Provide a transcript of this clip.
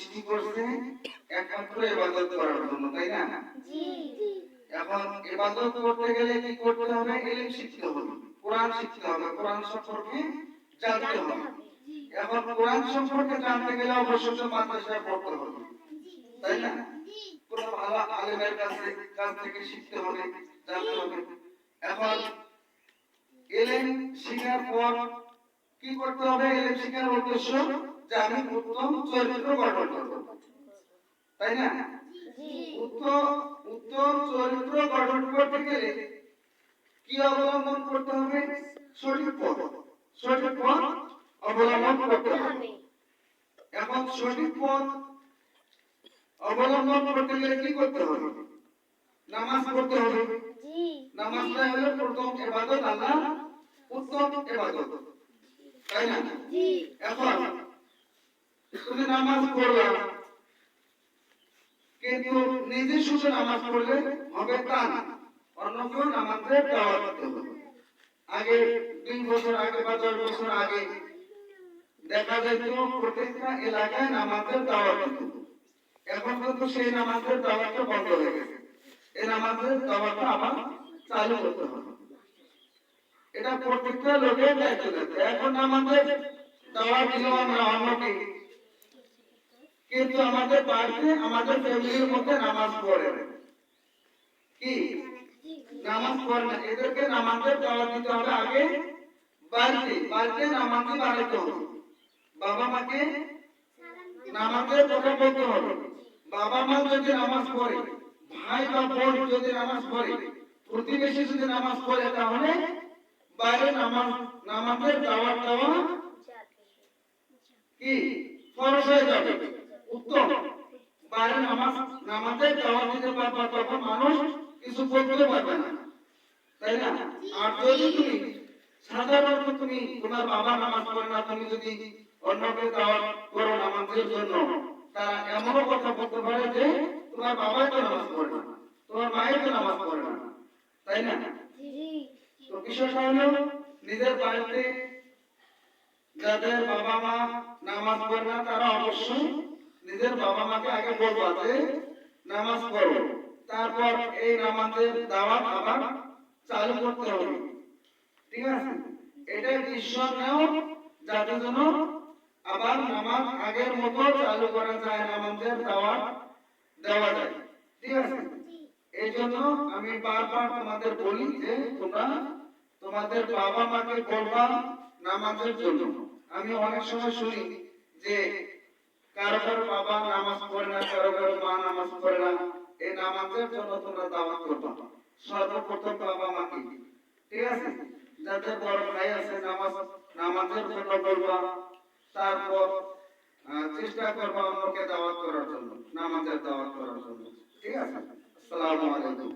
সৃষ্টি করছে একমাত্র ইবাদত করার জন্য তাই না? এখন ইবাদত করতে গেলে কি করতে হবে? ইলম শিখতে হবে। কোরআন শিখতে হবে। কোরআন সম্পর্কে জানতে হবে। এখন কোরআন সম্পর্কে জানতে গেলে অবশ্যই মাদ্রাসায় পড়তে হবে। তাই না? কোনো ভালো আলেমের কাছে কাছ থেকে শিখতে হবে জানতে হবে। এখন এলেন শিখার পর কি করতে হবে? এলেন শিখার উদ্দেশ্য যে আমি উত্তম চরিত্র গঠন করব। তাই না? উত্তম উত্তম চরিত্র গঠন করতে গেলে কি অবলম্বন করতে হবে? সঠিক পথ। সঠিক পথ অবলম্বন করতে হবে। এখন সঠিক পথ অবলম্বন করতে গেলে কি করতে হবে? নামাজ পড়তে হবে। নামাজটা হলো প্রথম ইবাদত আল্লাহ উত্তম ইবাদত তাই না? এখন তুমি নামাজ পড়লা। কিন্তু নিজে শুধু নামাজ পড়লে হবে তা অন্য কেউ নামাজের দাওয়াত দিতে হবে। আগে দুই বছর আগে বা দশ বছর আগে দেখা যেত প্রত্যেকটা এলাকায় নামাজের দাওয়াত দিত। এখন কিন্তু সেই নামাজের দাওয়াতটা বন্ধ হয়ে গেছে। এই নামাজের দাওয়াতটা আবার চালু করতে হবে। এটা প্রত্যেকটা লোকের দায়িত্ব এখন আমাদের দাওয়াত দিল আমরা অন্যকে কিন্তু আমাদের বাড়িতে আমাদের ফ্যামিলির মধ্যে নামাজ পড়ে। কি? নামাজ পড়ে না। এদেরকে নামাজের দাওয়াত দিতে হবে আগে বাড়িতে। বাড়িতে নামাজই বাড়াইতে হবে বাবা মাকে নামাজের কথা বলতে হবে। বাবা মা যদি নামাজ পড়ে, ভাই বা বোন যদি নামাজ পড়ে, প্রতিবেশী যদি নামাজ পড়ে, তাহলে বাইরে নামাজ, নামাজের দাওয়াত দেওয়া কি? ফরজ হয়ে যাবে। উত্তম বাইরে নামাজ নামাজের দাওয়াত দিতে পারবা তখন মানুষ কিছু বলতে পারবে না। তাই না? আর যদি তুমি সাধারণত তুমি তোমার বাবা নামাজ পড়ে না তুমি যদি অন্যকে দাওয়াত করো নামাজের জন্য তারা এমনও কথা বলতে পারে যে তোমার বাবাই তো নামাজ পড়ে না তোমার মায়ের তো নামাজ পড়ে না। তাই না? তো বিষয়টা হলো নিজের বাড়িতে যাদের বাবা মা নামাজ পড়ে না তারা অবশ্যই নিজের বাবা মাকে আগে বলবা যে নামাজ পড়ো। তারপর এই নামাজের দাওয়াত আবার চালু করতে হবে। ঠিক আছে? এটা ঈশ্বর নেও, যাতে যেন আবার নামাজ আগের মতো চালু করা যায়, নামাজের দাওয়াত দেওয়া যায়। ঠিক আছে? এই জন্য আমি বারবার তোমাদের বলি যে তোমরা তোমাদের বাবা মাকে বলবা নামাজের জন্য। আমি অনেক সময় শুনি যে কারও কারও বাবা নামাজ পড়ে না কারও কারও মা নামাজ পড়ে না এই নামাজের জন্য তোমরা দাওয়াত করবা। সর্বপ্রথম বাবা মাকে ঠিক আছে? যাদের বড় ভাই আছে, নামাজ, নামাজের জন্য বলবা। তারপর চেষ্টা করবা অন্যকে দাওয়াত করার জন্য, নামাজের দাওয়াত করার জন্য। ঠিক আছে? আসসালামু আলাইকুম।